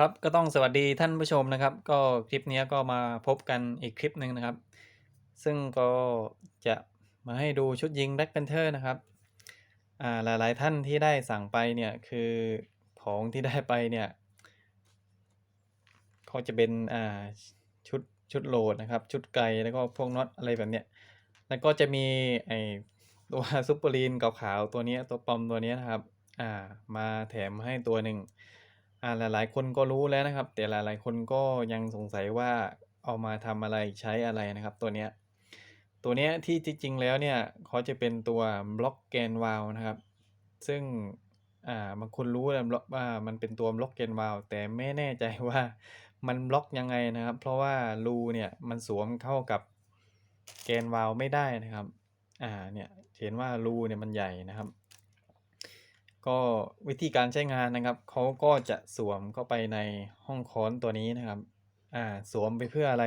ครับก็ต้องสวัสดีท่านผู้ชมนะครับ ก็คลิปนี้ก็มาพบกันอีกคลิปหนึ่งนะครับ ซึ่งก็จะมาให้ดูชุดยิง Black Panther นะครับอ่าหลายๆท่านที่ได้สั่งไปเนี่ยคือของที่ได้ไปเนี่ยเขาจะเป็นอ่าชุดชุดโหลดนะครับ ชุดไกลแล้วก็พวกน็อตอะไรแบบเนี้ยแล้วก็จะมีไอตัวซุปเปอร์ลีนขาวๆตัวนี้ตัวปอมตัวนี้นะครับอ่ามาแถมให้ตัวหนึ่ง อ่า หลาย ๆ คนก็รู้แล้วนะครับ แต่หลาย ๆ คนก็ยังสงสัยว่า เอามาทำอะไร ใช้อะไรนะครับตัวเนี้ย ตัวเนี้ยที่จริง ๆ แล้วเนี่ย เขาจะเป็นตัวบล็อกแกนวาลนะครับ ซึ่ง อ่า บางคนรู้แล้วว่ามันเป็นตัวบล็อกแกนวาลแต่ไม่แน่ใจ ว่ามันบล็อกยังไงนะครับ เพราะว่ารูเนี่ยมันสวมเข้ากับแกนวาลไม่ได้นะครับ อ่า เนี่ย เห็นว่ารูเนี่ยมันใหญ่นะครับ ก็วิธีการใช้งานนะครับเขาก็จะสวมเข้าไปในห้องค้อนตัวนี้นะครับอ่าสวมไปเพื่ออะไร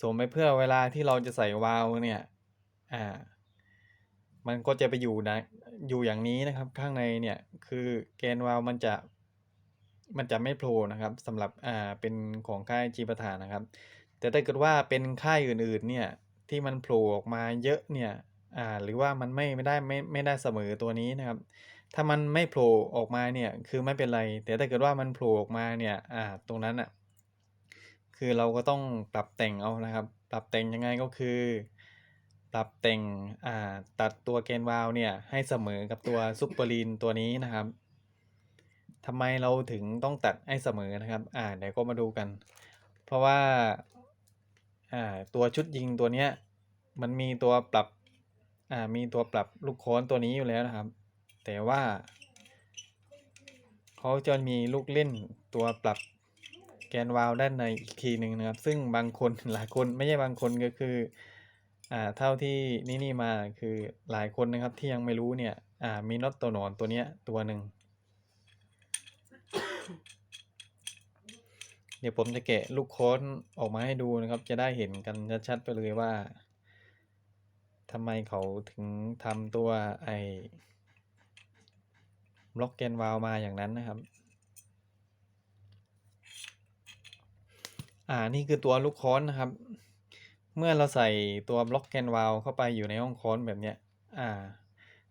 สวมไปเพื่อเวลาที่เราจะใส่วาล์วเนี่ยอ่ามันก็จะไปอยู่นะอยู่อย่างนี้นะครับข้างในเนี่ยคือแกนวาล์วมันจะมันจะไม่โผล่นะครับสำหรับอ่าเป็นของค่ายจีประธานนะครับ แต่ถ้าเกิดว่าเป็นค่ายอื่นๆเนี่ยที่มันโผล่ออกมาเยอะเนี่ยอ่าหรือว่ามันไม่ไม่ได้ไม่ไม่ได้เสมอตัวนี้นะครับ ถ้ามันไม่โผล่ออกมาเนี่ยคือไม่เป็นไร แต่ถ้าเกิดว่ามันโผล่ออกมาเนี่ยอ่าตรงนั้นอะคือเราก็ต้องปรับแต่งเอานะครับ ปรับแต่งยังไงก็คือ ปรับแต่งอ่าตัดตัวแกนวาลวเนี่ยให้เสมอกับตัวซุปเปอร์ลีนตัวนี้นะครับทำไมเราถึงต้องตัดให้เสมอนะครับ อ่าเดี๋ยวก็มาดูกัน เพราะว่าอ่าตัวชุดยิงตัวเนี้ยมันมีตัวปรับอ่ามีตัวปรับลูกโค้นตัวนี้อยู่แล้วนะครับ แต่ว่าเขาจะมีลูกเล่นตัวปรับแกนวาลด้านในอีกทีหนึ่งนะครับ ซึ่งบางคนหลายคนไม่ใช่บางคนก็คืออ่าเท่าที่นี่นี่มาคือหลายคนนะครับที่ยังไม่รู้เนี่ยอ่ามีน็อตตัวหนอนตัวเนี้ยตัวหนึ่งเดี๋ยวผมจะแกะลูกค้นออกมาให้ดูนะครับ จะได้เห็นกันชัดๆไปเลยว่าทำไมเขาถึงทำตัวไอ บล็อกแกนวาลมาอย่างนั้นนะครับ อ่านี่คือตัวลูกค้อนนะครับ เมื่อเราใส่ตัวบล็อกแกนวาลเข้าไปอยู่ในห้องค้อนแบบเนี้ยอ่า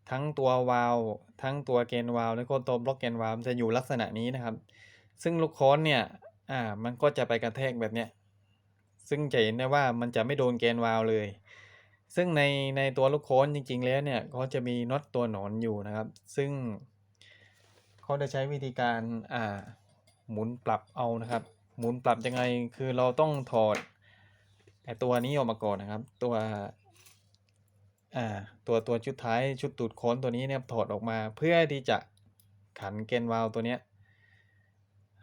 ทั้งตัววาลทั้งตัวแกนวาลแล้วก็ตัวบล็อกแกนวาลจะอยู่ลักษณะนี้นะครับ ซึ่งลูกค้อนเนี่ยอ่ามันก็จะไปกระแทกแบบเนี้ยซึ่งจะเห็นได้ว่ามันจะไม่โดนแกนวาลเลย ซึ่งในในตัวลูกค้อนจริง ๆ แล้วเนี่ยเขาจะมีน็อตตัวหนอนอยู่นะครับ ซึ่ง เขาจะใช้วิธีการอ่าหมุนปรับเอานะครับ หมุนปรับยังไงคือเราต้องถอดไอตัวนี้ออกมาก่อนนะครับ ตัวอ่าตัวตัวชุดท้ายชุดตูดโค้นตัวนี้เนี่ยถอดออกมาเพื่อที่จะขันเกนวาลตัวเนี้ย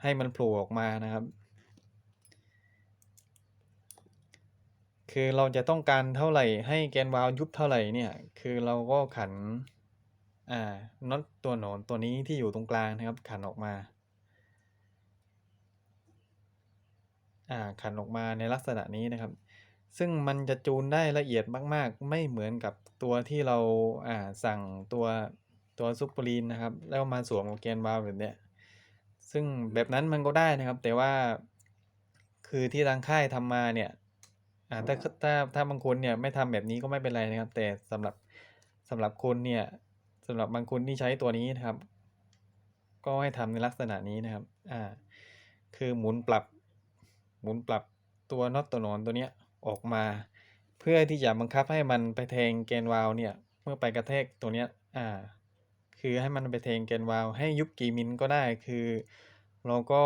ให้มันโผล่ออกมานะครับ คือเราจะต้องการเท่าไหร่ให้แกนวาลยุบเท่าไหร่เนี่ย คือเราก็ขัน อ่าน็อตตัวหนอนตัวนี้ที่อยู่ตรงกลางนะครับ ขันออกมา อ่าขันออกมาในลักษณะนี้นะครับ ซึ่งมันจะจูนได้ละเอียดมาก ๆ ไม่เหมือนกับตัวที่เราอ่าสั่งตัวตัวซุปเปอร์ลีนนะครับ แล้วมาสวมกับแกนวาลแบบเนี้ยซึ่งแบบนั้นมันก็ได้นะครับ แต่ว่าคือที่ทางค่ายทำมาเนี่ยอ่าถ้าถ้าถ้าบางคนเนี่ยไม่ทำแบบนี้ก็ไม่เป็นไรนะครับ แต่สำหรับสำหรับคนเนี่ย สำหรับบางคนที่ใช้ตัวนี้นะครับ ก็ให้ทำในลักษณะนี้นะครับ อ่า คือหมุนปรับ หมุนปรับตัวน็อตตัวหนอนตัวเนี้ยออกมา เพื่อที่จะบังคับให้มันไปแทงแกนวาลเนี่ย เมื่อไปกระแทกตัวเนี้ย อ่า คือให้มันไปแทงแกนวาลให้ยุบกี่มิลก็ได้ คือ เราก็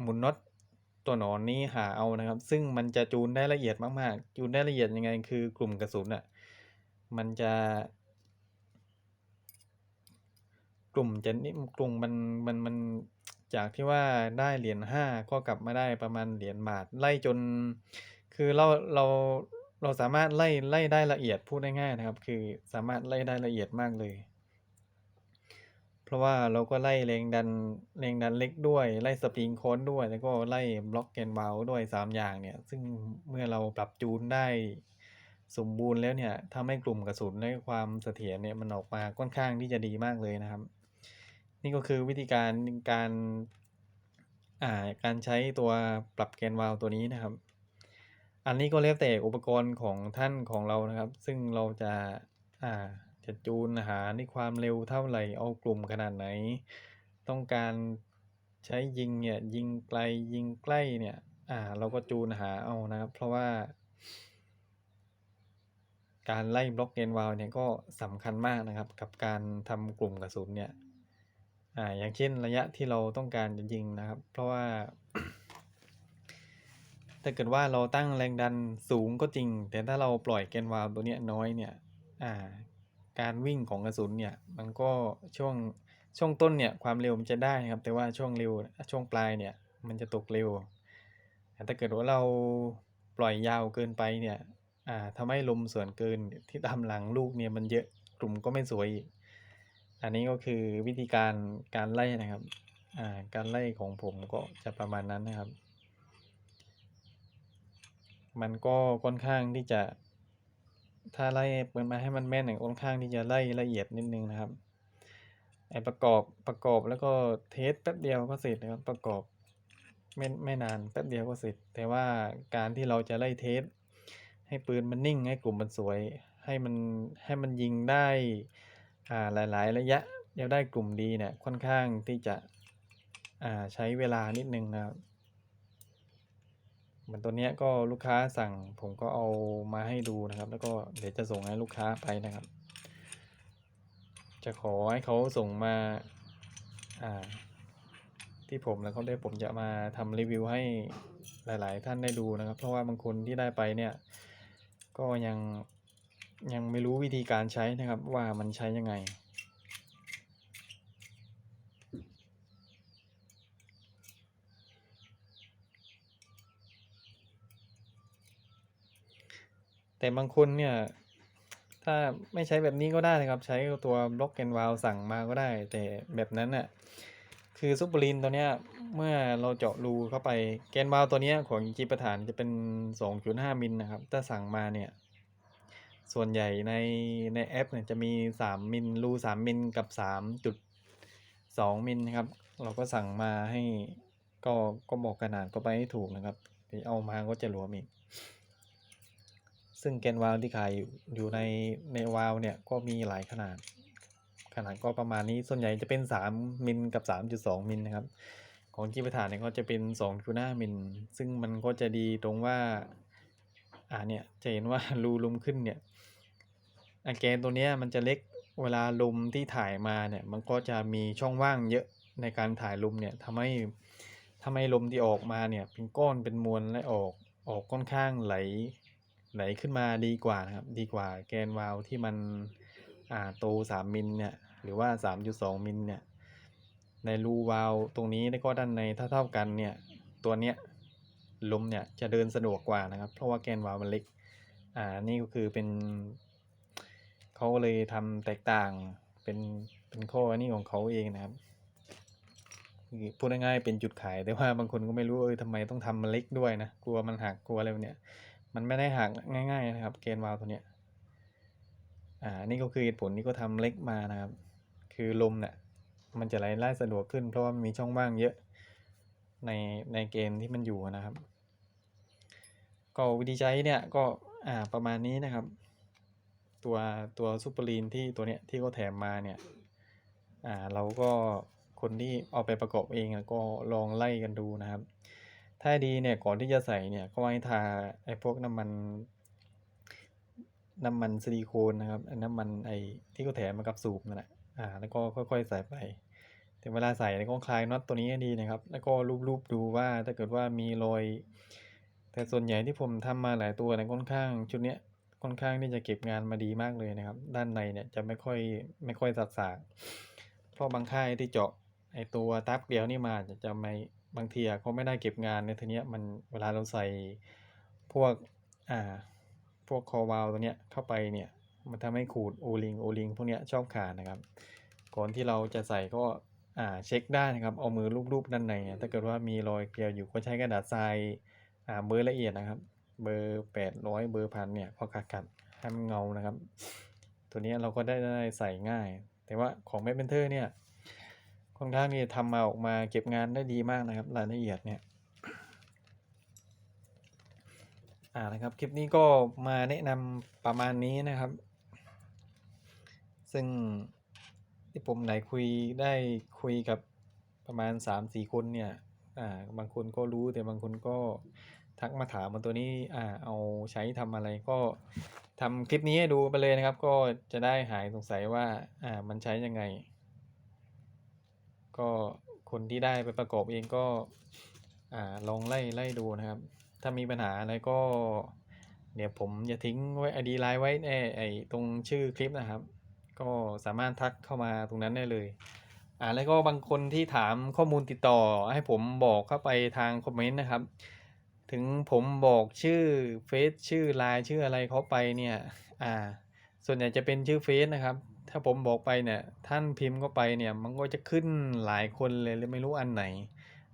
หมุนน็อตตัวหนอนนี้หาเอานะครับ ซึ่งมันจะจูนได้ละเอียดมากๆ จูนได้ละเอียดยังไง คือกลุ่มกระสุนอะ มันจะ กลุ่มจะนิ่มกลุ่มมันมันมันจากที่ว่าได้เหรียญห้าก็กลับมาได้ประมาณเหรียญบาทไล่จน คือเราเราเราสามารถไล่ไล่ได้ละเอียดพูดง่ายๆนะครับ คือสามารถไล่ได้ละเอียดมากเลย เพราะว่าเราก็ไล่แรงดันแรงดันเล็กด้วย ไล่สปริงโค้นด้วย แล้วก็ไล่บล็อกแกนวาลด้วยสามอย่างเนี่ย ซึ่งเมื่อเราปรับจูนได้สมบูรณ์แล้วเนี่ยทำให้กลุ่มกระสุนและความเสถียรเนี่ยมันออกมาค่อนข้างที่จะดีมากเลยนะครับ นี่ก็คือวิธีการการอ่าการใช้ตัวปรับแกนวาล์วตัวนี้นะครับ อันนี้ก็แล้วแต่อุปกรณ์ของท่านของเรานะครับ ซึ่งเราจะอ่าจะจูนหาในความเร็วเท่าไหร่เอากลุ่มขนาดไหน ต้องการใช้ยิงเนี่ยยิงไกลยิงใกล้เนี่ยอ่าเราก็จูนหาเอานะครับ เพราะว่า การไล่บล็อกแกนวาล์วเนี่ยก็สำคัญมากนะครับ กับการทำกลุ่มกระสุนเนี่ย อ่าอย่างเช่นระยะที่เราต้องการจะยิงนะครับ เพราะว่า ถ้าเกิดว่าเราตั้งแรงดันสูงก็จริง แต่ถ้าเราปล่อยแกนวาล์วตัวเนี้ยน้อยเนี่ย อ่า การวิ่งของกระสุนเนี่ย มันก็ช่วงช่วงต้นเนี่ยความเร็วมันจะได้ครับ แต่ว่าช่วงเร็วช่วงปลายเนี่ย มันจะตกเร็วแต่ถ้าเกิดว่าเราปล่อยยาวเกินไปเนี่ย อ่าทำให้ลมส่วนเกินที่ตามหลังลูกเนี่ยมันเยอะกลุ่มก็ไม่สวยอีก อันนี้ก็คือวิธีการการไล่นะครับอ่าการไล่ของผมก็จะประมาณนั้นนะครับ มันก็ค่อนข้างที่จะ ถ้าไล่เปิดมาให้มันแม่นเนี่ยค่อนข้างที่จะไล่ละเอียดนิดนึงนะครับไอประกอบประกอบแล้วก็เทสแป๊บเดียวก็เสร็จนะครับประกอบไม่ไม่นานแป๊บเดียวก็เสร็จ แต่ว่าการที่เราจะไล่เทสให้ปืนมันนิ่งให้กลุ่มมันสวย ให้มันให้มันยิงได้ หลาย ๆ ระยะแล้วได้กลุ่มดีเนี่ยค่อนข้างที่จะใช้เวลานิดนึงนะครับเหมือนตัวเนี้ยก็ลูกค้าสั่งผมก็เอามาให้ดูนะครับ แล้วก็เดี๋ยวจะส่งให้ลูกค้าไปนะครับ จะขอให้เขาส่งมาอ่าที่ผมแล้วเขาได้ผมจะมาทำรีวิวให้หลาย ๆ ท่านได้ดูนะครับ เพราะว่าบางคนที่ได้ไปเนี่ยก็ยัง ยังไม่รู้วิธีการใช้นะครับว่ามันใช้ยังไง แต่บางคนเนี่ย ถ้าไม่ใช้แบบนี้ก็ได้นะครับ ใช้ตัวบล็อกแกนวาลสั่งมาก็ได้ แต่แบบนั้นน่ะคือซุปเปอร์ลีนตัวเนี้ยเมื่อเราเจาะรูเข้าไปแกนวาลตัวเนี้ยของจีประฐานจะเป็น 2.5มิลนะครับ ถ้าสั่งมาเนี่ย ส่วนใหญ่ในในแอปเนี่ยจะมี 3 มิลรู3มิลกับ 3.2 มิลนะครับ เราก็สั่งมาให้ก็ก็บอกขนาดก็ไปให้ถูกนะครับเดี๋ยวเอามาก็จะหลวมอีก ซึ่งแกนวาลที่ขายอยู่ในในวาลเนี่ยก็มีหลายขนาด ขนาดก็ประมาณนี้ส่วนใหญ่จะเป็น 3 มิลกับ 3.2 มิลนะครับ ของจีประฐานเนี่ยก็จะเป็น2.5มิลซึ่งมันก็จะดีตรงว่าอ่าเนี่ยจะเห็นว่ารูลุมขึ้นเนี่ย อะแกนตัวนี้มันจะเล็กเวลาลมที่ถ่ายมาเนี่ยมันก็จะมีช่องว่างเยอะในการถ่ายลมเนี่ยทำให้ทำให้ลมที่ออกมาเนี่ยเป็นก้อนเป็นมวลและออกออกค่อนข้างไหลไหลขึ้นมาดีกว่านะครับดีกว่าแกนวาลที่มันอ่าโต3มิลเนี่ยหรือว่า 3.2 มิลเนี่ยในรูวาลตรงนี้แล้วก็ด้านในถ้าเท่ากันเนี่ยตัวเนี้ยลมเนี่ยจะเดินสะดวกกว่านะครับ เพราะว่าแกนวาลมันเล็กอ่านี่ก็คือเป็น เขาเลยทำแตกต่างเป็นเป็นข้ออันนี้ของเขาเองนะครับพูดง่ายๆเป็นจุดขายแต่ว่าบางคนก็ไม่รู้เออทำไมต้องทำมันเล็กด้วยนะกลัวมันหักกลัวอะไรแบบเนี้ยมันไม่ได้หักง่าย ๆ นะครับแกนวาล์วตัวเนี้ยอ่านี่ก็คือเหตุผลที่เขาทำเล็กมานะครับ คือลมเนี่ยมันจะไหลไล่สะดวกขึ้น เพราะว่ามันมีช่องว่างเยอะในในเกณฑ์ที่มันอยู่นะครับ ก็วิธีใช้เนี่ยก็อ่าประมาณนี้นะครับ ตัวตัวซุปเปอร์ลีนที่ตัวเนี้ยที่เขาแถมมาเนี่ยอ่าเราก็คนที่เอาไปประกอบเองก็ลองไล่กันดูนะครับ ถ้าดีเนี่ยก่อนที่จะใส่เนี่ยก็ให้ทาไอ้พวกน้ำมัน น้ำมันซิลิโคนนะครับไอ้น้ำมันไอ้ที่เขาแถมมากับสูบนั่นแหละอ่าแล้วก็ค่อยๆใส่ไปแต่เวลาใส่ก็คลายน็อตตัวนี้ดีนะครับ แล้วก็ลูบๆดูว่าถ้าเกิดว่ามีรอยแต่ส่วนใหญ่ที่ผมทำมาหลายตัวเนี่ยค่อนข้างชุดเนี้ย ค่อนข้างที่จะเก็บงานมาดีมากเลยนะครับ ด้านในเนี่ยจะไม่ค่อยไม่ค่อยสากเพราะบางค่ายที่เจาะไอตัวตับเกลียวนี่มาจะจะไม่บางทีอะเขาไม่ได้เก็บงานในทีเนี้ยมันเวลาเราใส่พวกอ่าพวกคอวาล์วตัวเนี้ยเข้าไปเนี่ยมันทำให้ขูด O-ring O-ring พวกเนี้ยชอบขาดนะครับ ก่อนที่เราจะใส่ก็อ่าเช็กได้นะครับ เอามือลูบๆด้านในอะถ้าเกิดว่ามีรอยเกลียวอยู่ก็ใช้กระดาษทรายอ่าเบอร์ละเอียดนะครับ เบอร์800เบอร์1,000เนี่ยพอขัดๆให้มันเงานะครับ ตัวนี้เราก็ได้ได้ใส่ง่าย แต่ว่าของ Map Mentor เนี่ยค่อนข้างที่จะทำมาออกมาเก็บงานได้ดีมากนะครับ รายละเอียดเนี่ยอ่านะครับคลิปนี้ก็มาแนะนำประมาณนี้นะครับ ซึ่งที่ผมไหนคุยได้คุยกับประมาณสามสี่คนเนี่ยอ่าบางคนก็รู้แต่บางคนก็ ทักมาถามมาตัวนี้อ่าเอาใช้ทำอะไรก็ทำคลิปนี้ให้ดูไปเลยนะครับ ก็จะได้หายสงสัยว่าอ่ามันใช้ยังไง ก็คนที่ได้ไปประกอบเองก็อ่าลองไล่ไล่ดูนะครับ ถ้ามีปัญหาอะไรก็ เดี๋ยวผมจะทิ้งไว้ ID ไลน์ไว้ในไอ้ตรงชื่อคลิปนะครับ ก็สามารถทักเข้ามาตรงนั้นได้เลยอ่าแล้วก็บางคนที่ถามข้อมูลติดต่อให้ผมบอกเข้าไปทางคอมเมนต์นะครับ ถึงผมบอกชื่อเฟซชื่อไลน์ชื่ออะไรเขาไปเนี่ย อ่า ส่วนใหญ่จะเป็นชื่อเฟซนะครับ ถ้าผมบอกไปเนี่ย ท่านพิมพ์เข้าไปเนี่ย มันก็จะขึ้นหลายคนเลยเลยไม่รู้อันไหน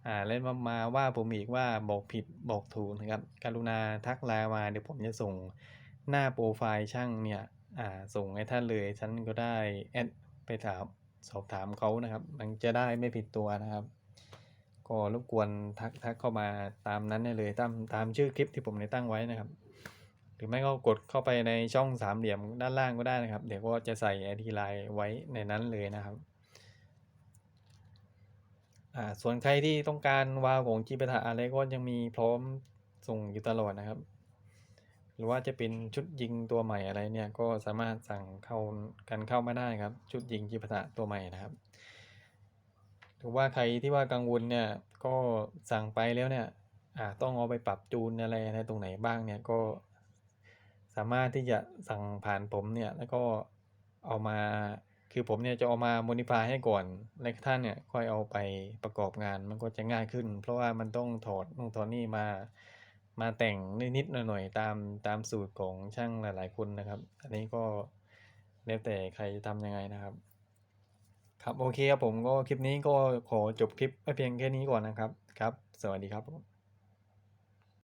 อ่าแล้วมามาว่าผมอีกว่าบอกผิดบอกถูกนะครับ กรุณาทักไลน์มาเดี๋ยวผมจะส่งหน้าโปรไฟล์ช่างเนี่ย อ่า ส่งให้ท่านเลยท่านก็ได้แอดไปถามสอบถามเขานะครับ มันจะได้ไม่ผิดตัวนะครับ ก็รบกวนทักทักเข้ามาตามนั้นได้เลยตามตามชื่อคลิปที่ผมได้ตั้งไว้นะครับ หรือไม่ก็กดเข้าไปในช่องสามเหลี่ยมด้านล่างก็ได้นะครับ เดี๋ยวก็จะใส่ ID ไลน์ไว้ในนั้นเลยนะครับอ่าส่วนใครที่ต้องการวาวของจีปะทะอะไรก็ยังมีพร้อมส่งอยู่ตลอดนะครับ หรือว่าจะเป็นชุดยิงตัวใหม่อะไรเนี่ยก็สามารถสั่งเข้ากันเข้ามาได้ครับ ชุดยิงจีปะทะตัวใหม่นะครับ รือว่าใครที่ว่ากังวลเนี่ยก็สั่งไปแล้วเนี่ยอ่าต้องเอาไปปรับจูนอะไรอะไรตรงไหนบ้างเนี่ยก็สามารถที่จะสั่งผ่านผมเนี่ยแล้วก็เอามาคือผมเนี่ยจะเอามา modify ให้ก่อนแล้วท่านเนี่ยค่อยเอาไปประกอบงานมันก็จะง่ายขึ้น เพราะว่ามันต้องถอดนู่นถอดนี่มามาแต่งนิดๆหน่อยๆตามตามสูตรของช่างหลาย ๆ คนนะครับ อันนี้ก็แล้วแต่ใครจะทำยังไงนะครับ ครับโอเคครับผมก็คลิปนี้ก็ขอจบคลิปไว้เพียงแค่นี้ก่อนนะครับครับ สวัสดีครับผม